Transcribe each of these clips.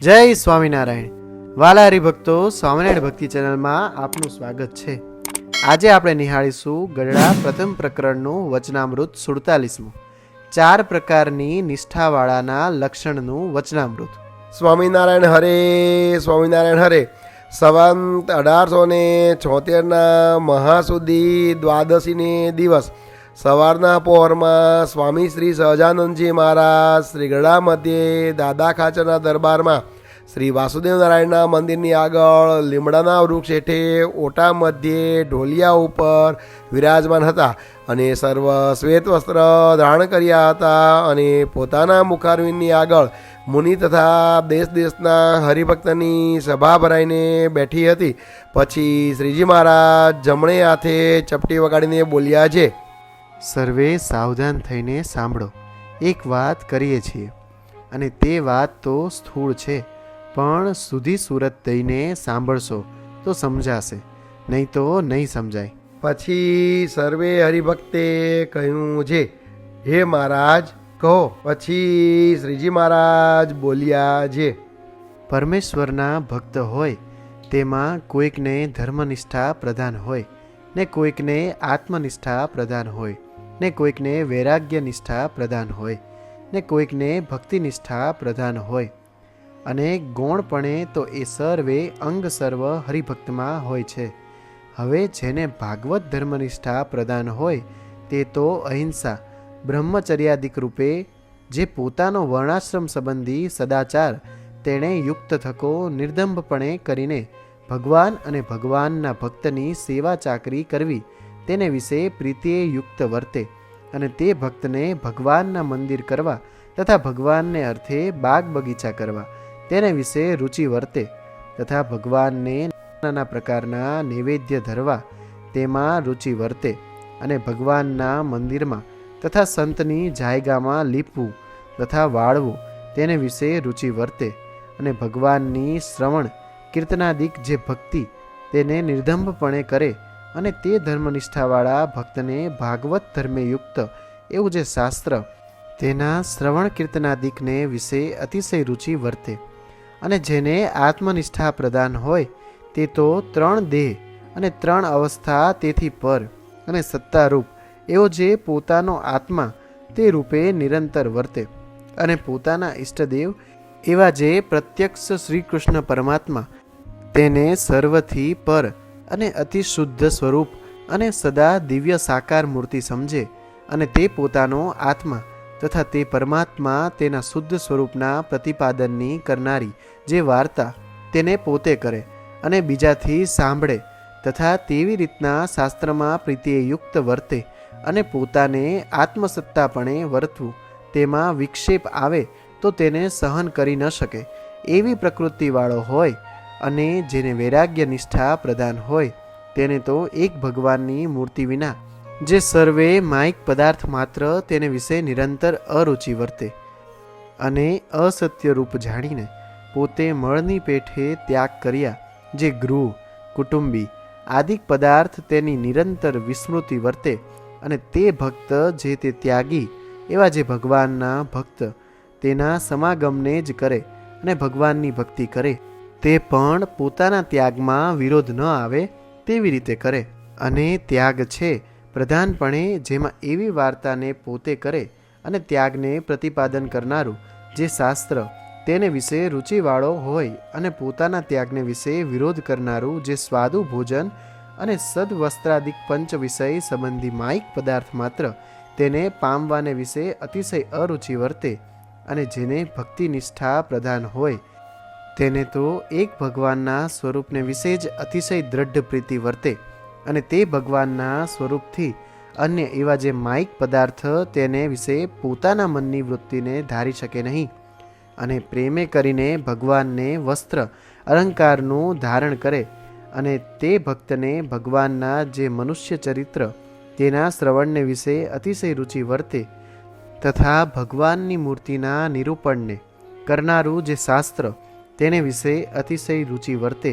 જય સ્વામિનારાયણ. વાલા હરિભક્તો સ્વામિનારાયણ ભક્તિ ચેનલમાં આપનું સ્વાગત છે. આજે આપણે નિહાળીશું ગઢડા પ્રથમ પ્રકરણનું વચનામૃત સુડતાલીસમું. ચાર પ્રકારની નિષ્ઠાવાળાના લક્ષણનું વચનામૃત. સ્વામિનારાયણ હરે સ્વામિનારાયણ હરે. સંવંત અઢારસો ને છોતેરના મહાસુદી દ્વાદશીને દિવસ. સવારના પહોરમાં સ્વામી શ્રી સહજાનંદજી મહારાજ શ્રી મધ્યે દાદા ખાચરના દરબારમાં શ્રી વાસુદેવ નારાયણના મંદિરની આગળ લીમડાના વૃક્ષ હેઠે ઓટા મધ્યે ઢોલિયા ઉપર વિરાજમાન હતા અને સર્વ શ્વેત વસ્ત્ર ધારણ કર્યા હતા અને પોતાના મુખારવિંદની આગળ મુનિ તથા દેશ દેશના હરિભક્તની સભા ભરાઈને બેઠી હતી. પછી શ્રીજી મહારાજ જમણે હાથે ચપટી વગાડીને બોલ્યા છે સર્વે સાવધાન થઈને સાંભળો. એક વાત કરીએ છીએ અને તે વાત તો સ્થૂળ છે પણ સુધી સુરત થઈને સાંભળશો તો સમજાશે નહીં તો નહીં સમજાય. પછી સર્વે હરિભક્તે કહ્યું છે હે મહારાજ કહો. પછી શ્રીજી મહારાજ બોલ્યા છે પરમેશ્વરના ભક્ત હોય તેમાં કોઈકને ધર્મનિષ્ઠા પ્રધાન હોય ને કોઈકને આત્મનિષ્ઠા પ્રધાન હોય. ને કોઈકને વૈરાગ્ય નિષ્ઠા પ્રધાન હોય, ને કોઈકને ભક્તિનિષ્ઠા પ્રધાન હોય. અને ગૌણપણે તો એ સર્વે અંગ સર્વ હરિભક્તમાં હોય છે. હવે જેને ભાગવત ધર્મનિષ્ઠા પ્રદાન હોય, તે તો અહિંસા, બ્રહ્મચર્યાદિક રૂપે, જે પોતાનો વર્ણાશ્રમ સંબંધી સદાચાર, તેણે યુક્ત થકો નિર્દંભપણે કરીને ભગવાન અને ભગવાનના ભક્તની સેવા ચાકરી કરવી તેને વિશે પ્રીતિએ યુક્ત વર્તે અને તે ભક્તને ભગવાનના મંદિર કરવા તથા ભગવાનને અર્થે બાગ બગીચા કરવા તેને વિશે રુચિ વર્તે તથા ભગવાનને નાના પ્રકારના નૈવેદ્ય ધરવા તેમાં રુચિ વર્તે અને ભગવાનના મંદિરમાં તથા સંતની જાયગામાં લીપવું તથા વાળવું તેને વિશે રુચિ વર્તે અને ભગવાનની શ્રવણ કીર્તનાદિક જે ભક્તિ તેને નિર્ધંભપણે કરે અને તે ધર્મનિષ્ઠાવાળા ભક્તને ભાગવત ધર્મે યુક્ત એવું જે શાસ્ત્ર, તેના શ્રવણ કીર્તનાદિકને વિશે અતિશય રુચિ વર્તે અને જેને આત્મનિષ્ઠા પ્રદાન હોય તે તો ત્રણ દેહ અને ત્રણ અવસ્થા તેથી પર અને સત્તારૂપ એવો જે પોતાનો આત્મા તે રૂપે નિરંતર વર્તે અને પોતાના ઈષ્ટદેવ એવા જે પ્રત્યક્ષ શ્રી કૃષ્ણ પરમાત્મા તેને સર્વથી પર અને અતિ શુદ્ધ સ્વરૂપ અને સદા દિવ્ય સાકાર મૂર્તિ સમજે અને તે પોતાનો આત્મા તથા તે પરમાત્મા તેના શુદ્ધ સ્વરૂપના પ્રતિપાદનની કરનારી જે વાર્તા તેને પોતે કરે અને બીજાથી સાંભળે તથા તેવી રીતના શાસ્ત્રમાં પ્રીતિએ યુક્ત વર્તે અને પોતાને આત્મસત્તાપણે વર્તવું તેમાં વિક્ષેપ આવે તો તેને સહન કરી ન શકે. એવી પ્રકૃતિવાળો હોય અને જેને વૈરાગ્ય નિષ્ઠા પ્રદાન હોય, તેને તો એક ભગવાનની મૂર્તિ વિના, જે સર્વે માઇક પદાર્થ માત્ર તેને વિશે નિરંતર અરુચિ વર્તે અને અસત્ય રૂપ જાણીને પોતે મળની પેઠે ત્યાગ કર્યા, જે ગૃહ, કુટુંબી આદિક પદાર્થ તેની નિરંતર વિસ્મૃતિ વર્તે અને તે ભક્ત જે તે ત્યાગી, એવા જે ભગવાનના ભક્ત તેના સમાગમને જ કરે અને ભગવાનની ભક્તિ કરે. તે પણ પોતાના ત્યાગમાં વિરોધ ન આવે તેવી રીતે કરે. અને ત્યાગ છે પ્રધાનપણે જેમાં એવી વાર્તાને પોતે કરે અને ત્યાગને પ્રતિપાદન કરનારું જે શાસ્ત્ર તેને વિશે રુચિવાળો હોય અને પોતાના ત્યાગને વિશે વિરોધ કરનારું જે સ્વાદુ ભોજન અને સદવસ્ત્રાદિક પંચ વિષય સંબંધી માઇક પદાર્થ માત્ર તેને પામવાને વિશે અતિશય અરુચિ વર્તે અને જેને ભક્તિ નિષ્ઠા પ્રધાન હોય તેને તો એક ભગવાનના સ્વરૂપને વિશે જ અતિશય દ્રઢ પ્રીતિ વર્તે અને તે ભગવાનના સ્વરૂપથી અન્ય એવા જે માઇક પદાર્થ તેને વિશે પોતાના મનની વૃત્તિને ધારી શકે નહીં અને પ્રેમે કરીને ભગવાનને વસ્ત્ર, અલંકારનું ધારણ કરે અને તે ભક્તને ભગવાનના જે મનુષ્ય ચરિત્ર તેના શ્રવણને વિશે અતિશય રુચિ વર્તે તથા ભગવાનની મૂર્તિના નિરૂપણને કરનારું જે શાસ્ત્ર તેને વિશે અતિશય રુચિ વર્તે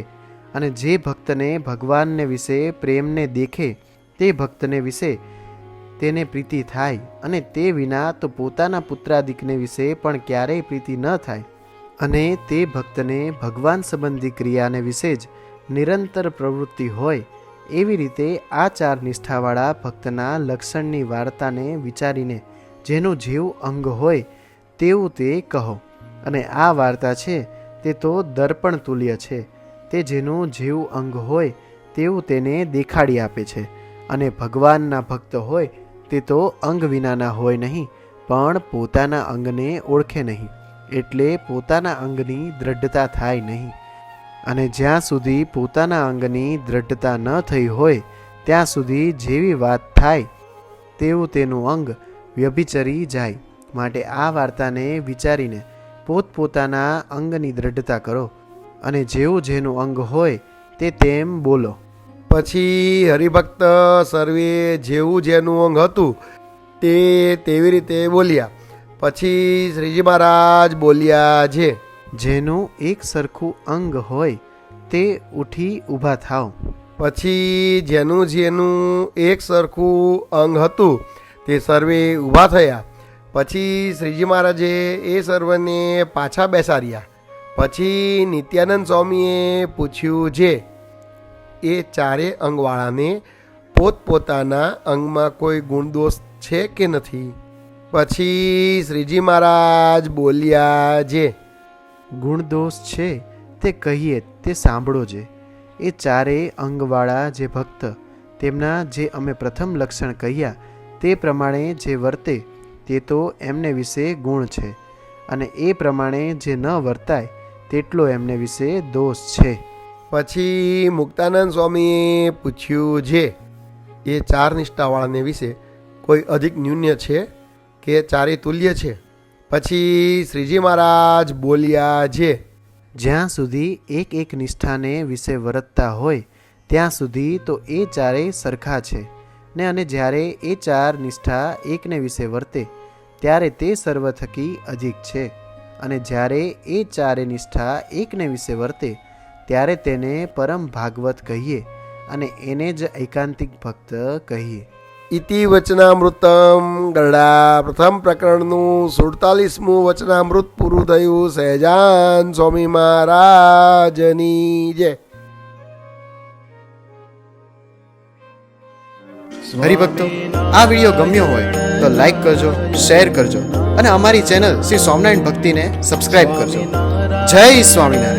અને જે ભક્તને ભગવાનને વિશે પ્રેમને દેખે, તે ભક્તને વિશે તેને પ્રીતિ થાય અને તે વિના તો પોતાના પુત્રાદિકને વિશે પણ ક્યારેય પ્રીતિ ન થાય. અને તે ભક્તને ભગવાન સંબંધી ક્રિયાને વિશે જ નિરંતર પ્રવૃત્તિ હોય, એવી રીતે આ ચાર નિષ્ઠાવાળા ભક્તના લક્ષણની વાર્તાને વિચારીને જેનું જેવું અંગ હોય, તેવું તે કહો. અને આ વાર્તા છે તે તો દર્પણ તુલ્ય છે. તે જેનું જીવ અંગ હોય તેવું તેને દેખાડી આપે છે. અને ભગવાનના ભક્ત હોય તે તો અંગ વિનાના હોય નહીં, પણ પોતાના અંગને ઓળખે નહીં, એટલે પોતાના અંગની દ્રઢતા થાય નહીં. અને જ્યાં સુધી પોતાના અંગની દ્રઢતા ન થઈ હોય, ત્યાં સુધી જેવી વાત થાય, તેવું તેનું અંગ વ્યભિચરી જાય. માટે આ વાર્તાને વિચારીને પોતપોતાના અંગની દ્રઢતા કરો અને જેવું જેનું અંગ હોય તે તેમ બોલો. પછી હરિભક્ત સર્વે જેવું જેનું અંગ હતું તે તેવી રીતે બોલ્યા. પછી શ્રીજી મહારાજ બોલ્યા છે જેનું એક સરખું અંગ હોય તે ઉઠી ઊભા થાવ પછી જેનું જેનું એક સરખું અંગ હતું તે સર્વે ઊભા થયા. પછી શ્રીજી મહારાજે એ સર્વને પાછા બેસાડ્યા. પછી નિત્યાનંદ સ્વામીએ પૂછ્યું, જે, એ ચારે અંગવાળાને પોતપોતાના અંગમાં કોઈ ગુણદોષ છે કે નથી? પછી શ્રીજી મહારાજ બોલ્યા, જે, ગુણદોષ છે તે કહીએ, તે સાંભળો જે. એ ચારેય અંગવાળા જે ભક્ત, તેમના જે અમે પ્રથમ લક્ષણ કહ્યા, તે પ્રમાણે જે વર્તે તે તો એમને વિશે ગુણ છે અને એ પ્રમાણે જે ન વર્તાય તેટલો એમને વિશે દોષ છે. પછી મુક્તાનંદ સ્વામીએ પૂછ્યું છે એ ચાર નિષ્ઠાવાળાને વિશે કોઈ અધિક ન્યૂન્ય છે કે ચારે તુલ્ય છે? પછી શ્રીજી મહારાજ બોલ્યા છે જ્યાં સુધી એક એક નિષ્ઠાને વિશે વર્તતા હોય ત્યાં સુધી તો એ ચારેય સરખા છે. ને અને જ્યારે એ ચાર નિષ્ઠા એકને વિશે વર્તે, ત્યારે તે સર્વ થકી અધિક છે. અને જ્યારે એ ચારે નિષ્ઠા એકને વિશે વર્તે, ત્યારે તેને પરમ ભાગવત કહીએ અને એને જ એકાંતિક ભક્ત કહીએ. ઇતિ વચનામૃતમ ગરડા પ્રથમ પ્રકરણનું સુડતાલીસમું વચનામૃત પૂરું થયું સહેજાન સ્વામી મહારાજની જય. હરિભક્તો, આ વીડિયો ગમ્યો હોય તો લાઈક કરજો શેર કરજો અને અમારી ચેનલ શ્રી સ્વામિનારાયણ ભક્તિને સબસ્ક્રાઇબ કરજો. જય સ્વામિનારાયણ.